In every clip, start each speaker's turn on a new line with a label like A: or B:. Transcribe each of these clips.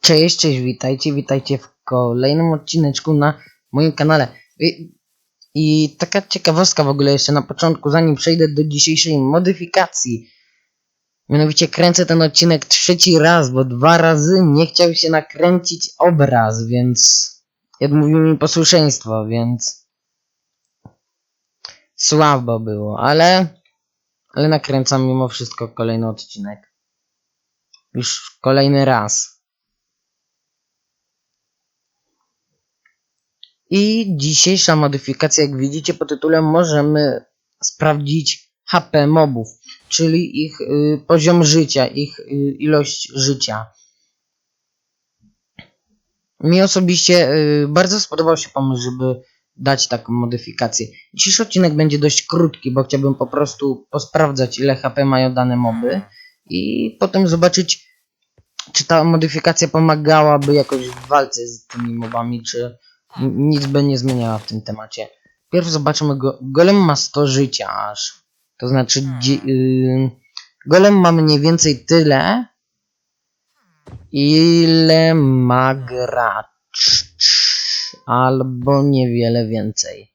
A: Cześć, cześć, witajcie, witajcie w kolejnym odcineczku na moim kanale. I, I taka ciekawostka w ogóle jeszcze na początku, zanim przejdę do dzisiejszej modyfikacji. Mianowicie kręcę ten odcinek trzeci raz, bo dwa razy nie chciał się nakręcić obraz, więc odmówił mi posłuszeństwo, więc słabo było, ale ale nakręcam mimo wszystko kolejny odcinek. Już kolejny raz. I dzisiejsza modyfikacja, jak widzicie po tytule, możemy sprawdzić HP mobów, czyli ich y, poziom życia, ich y, ilość życia. Mi osobiście y, bardzo spodobał się pomysł, żeby dać taką modyfikację. Dzisiejszy odcinek będzie dość krótki, bo chciałbym po prostu posprawdzać, ile HP mają dane moby i potem zobaczyć, czy ta modyfikacja pomagałaby jakoś w walce z tymi mobami, czy nic by nie zmieniała w tym temacie. Pierw zobaczymy go. Golem ma 100 życia aż. To znaczy, yy, golem ma mniej więcej tyle, ile ma gracz. Albo niewiele więcej.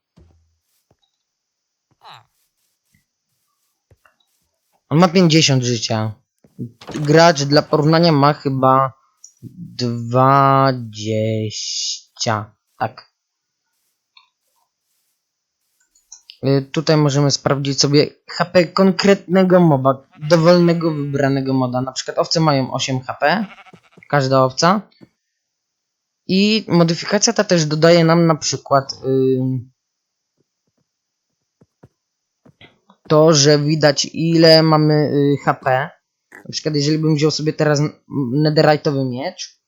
A: On ma 50 życia. Gracz dla porównania ma chyba 20. Tak. Y, Tutaj możemy sprawdzić sobie HP konkretnego moba, dowolnego wybranego moda. Na przykład owce mają 8 HP, każda owca. I modyfikacja ta też dodaje nam na przykład to, że widać ile mamy y, HP. Na przykład jeżeli bym wziął sobie teraz netherite'owy miecz,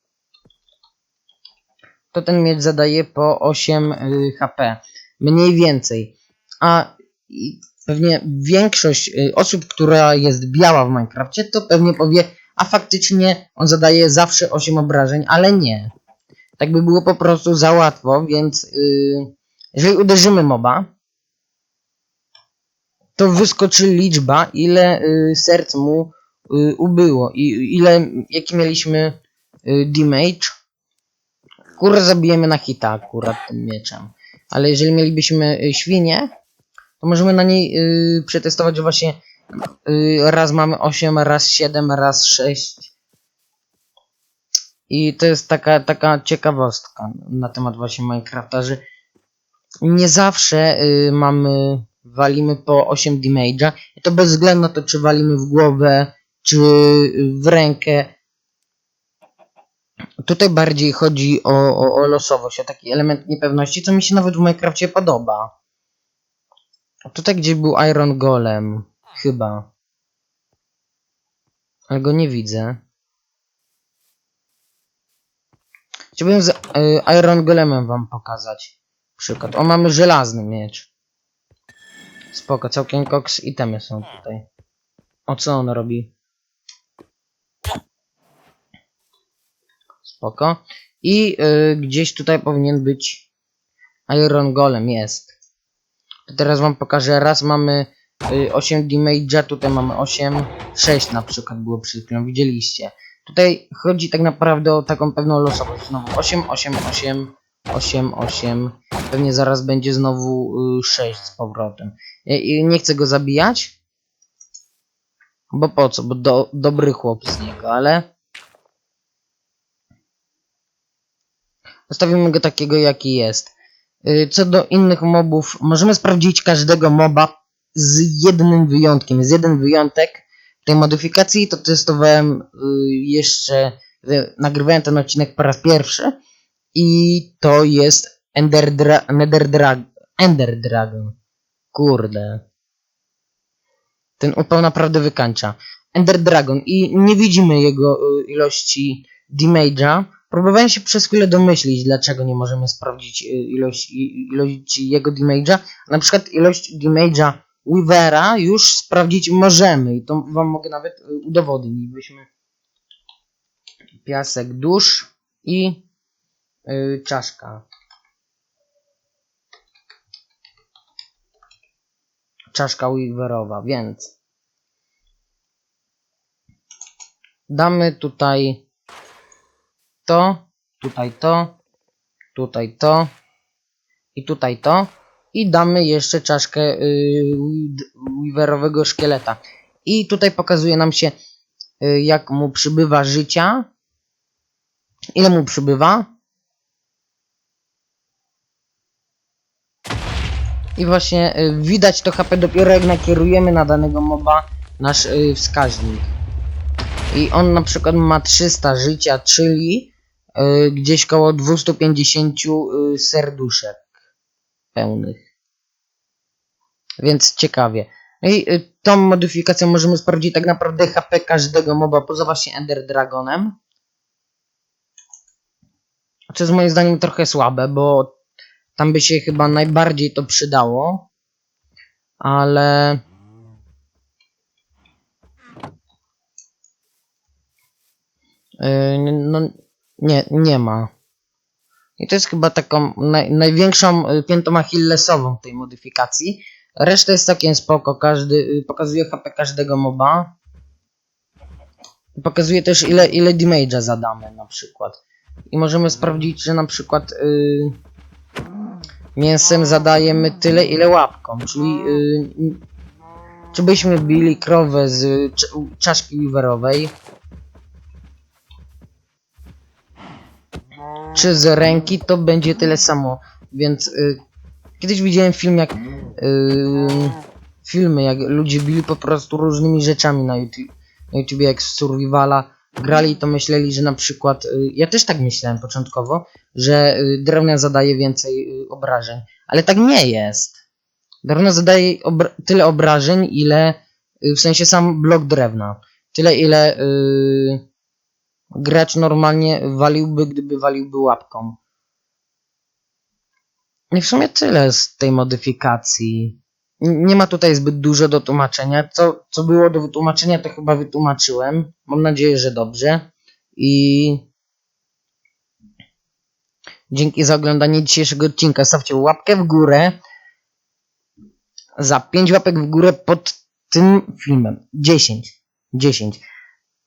A: to ten miecz zadaje po 8 y, HP. Mniej więcej. A pewnie większość y, osób, która jest biała w Minecrafcie, to pewnie powie, a faktycznie on zadaje zawsze 8 obrażeń, ale nie. Tak by było po prostu za łatwo, więc y, jeżeli uderzymy moba, to wyskoczy liczba, ile y, serc mu y, ubyło i ile, jaki mieliśmy y, damage. Kurę zabijemy na hita akurat tym mieczem. Ale jeżeli mielibyśmy y, świnię, to możemy na niej y, przetestować, że właśnie y, raz mamy 8, raz 7, raz 6. I to jest taka, taka ciekawostka na temat właśnie Minecrafta, że nie zawsze y, mamy, walimy po 8 damage'a. I to bez względu na to, czy walimy w głowę, czy w rękę. Tutaj bardziej chodzi o, o, o losowość, o taki element niepewności, co mi się nawet w Minecrafcie podoba. Tutaj gdzie był Iron Golem, chyba. Ale go nie widzę. Chciałbym z y, Iron Golemem wam pokazać. Przykład. O, mamy żelazny miecz. Spoko, całkiem koks itemy są tutaj. O, co on robi? Spoko. I y, gdzieś tutaj powinien być Iron Golem, jest. To teraz wam pokażę. Raz mamy y, 8 damage'a, tutaj mamy 8, 6 na przykład było przed chwilą, widzieliście. Tutaj chodzi tak naprawdę o taką pewną losowość. Znowu 8, 8, 8, 8, 8. Pewnie zaraz będzie znowu y, 6 z powrotem. I nie chcę go zabijać. Bo po co? Bo do, dobry chłop z niego, ale... Zostawimy go takiego jaki jest. Y, Co do innych mobów, możemy sprawdzić każdego moba z jednym wyjątkiem. Z jeden wyjątek tej modyfikacji to testowałem y, jeszcze, y, nagrywałem ten odcinek po raz pierwszy i to jest Ender, Dra Drag Ender Dragon. Kurde. Ten upał naprawdę wykańcza. Ender Dragon i nie widzimy jego y, ilości damage'a. Próbowałem się przez chwilę domyślić, dlaczego nie możemy sprawdzić y, ilość, i- ilości jego damage'a. Na przykład ilość damage'a Weavera już sprawdzić możemy i to wam mogę nawet y, udowodnić. Byśmy piasek dusz i y, czaszka. czaszka Weaverowa, więc damy tutaj to, tutaj to, tutaj to i tutaj to i damy jeszcze czaszkę yy, Weaverowego szkieleta. I tutaj pokazuje nam się yy, jak mu przybywa życia, ile mu przybywa. I właśnie y, widać to HP dopiero jak nakierujemy na danego moba nasz y, wskaźnik. I on na przykład ma 300 życia, czyli y, gdzieś koło 250 y, serduszek pełnych. Więc ciekawie. No i y, tą modyfikacją możemy sprawdzić tak naprawdę HP każdego moba poza właśnie Ender Dragonem. Co jest moim zdaniem trochę słabe, bo tam by się chyba najbardziej to przydało. Ale... Yy, no, nie, nie ma. I to jest chyba taką naj, największą y, piętą achillesową tej modyfikacji. Reszta jest całkiem spoko, każdy, y, pokazuje HP każdego moba. Pokazuje też ile, ile damage'a zadamy na przykład. I możemy sprawdzić, że na przykład y, mięsem zadajemy tyle, ile łapką, czyli y, czy byśmy bili krowę z cz- czaszki weaverowej, czy z ręki, to będzie tyle samo. Więc y, kiedyś widziałem film jak y, filmy, jak ludzie bili po prostu różnymi rzeczami na YouTube, na YouTube jak z Survivala grali, to myśleli, że na przykład, y, ja też tak myślałem początkowo, że y, drewnia zadaje więcej y, obrażeń, ale tak nie jest. Drewno zadaje obra- tyle obrażeń, ile y, w sensie sam blok drewna. Tyle, ile y, gracz normalnie waliłby, gdyby waliłby łapką. I w sumie tyle z tej modyfikacji. Nie ma tutaj zbyt dużo do tłumaczenia. Co, co było do wytłumaczenia, to chyba wytłumaczyłem. Mam nadzieję, że dobrze. I dzięki za oglądanie dzisiejszego odcinka. Stawcie łapkę w górę. Za 5 łapek w górę pod tym filmem. 10. 10.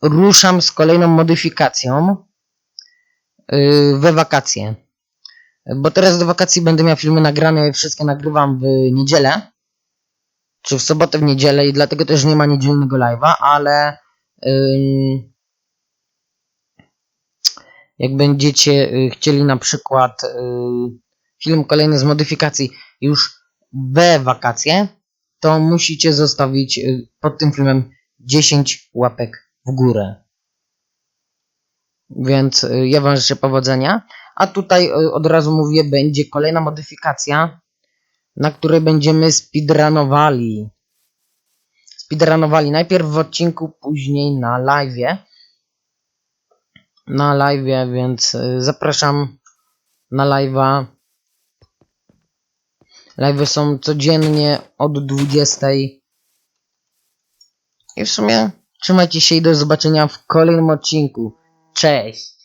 A: Ruszam z kolejną modyfikacją yy, we wakacje. Bo teraz do wakacji będę miał filmy nagrane, wszystkie nagrywam w niedzielę. Czy w sobotę, w niedzielę i dlatego też nie ma niedzielnego live'a, ale jak będziecie y, chcieli na przykład y, film kolejny z modyfikacji już we wakacje, to musicie zostawić y, pod tym filmem 10 łapek w górę. Więc y, ja wam życzę powodzenia. A tutaj y, od razu mówię, będzie kolejna modyfikacja, na której będziemy speedrunowali. Speedrunowali najpierw w odcinku, później na live'ie. Na live'ie, więc y, zapraszam na live'a. Live'y są codziennie od 20. I w sumie trzymajcie się i do zobaczenia w kolejnym odcinku. Cześć!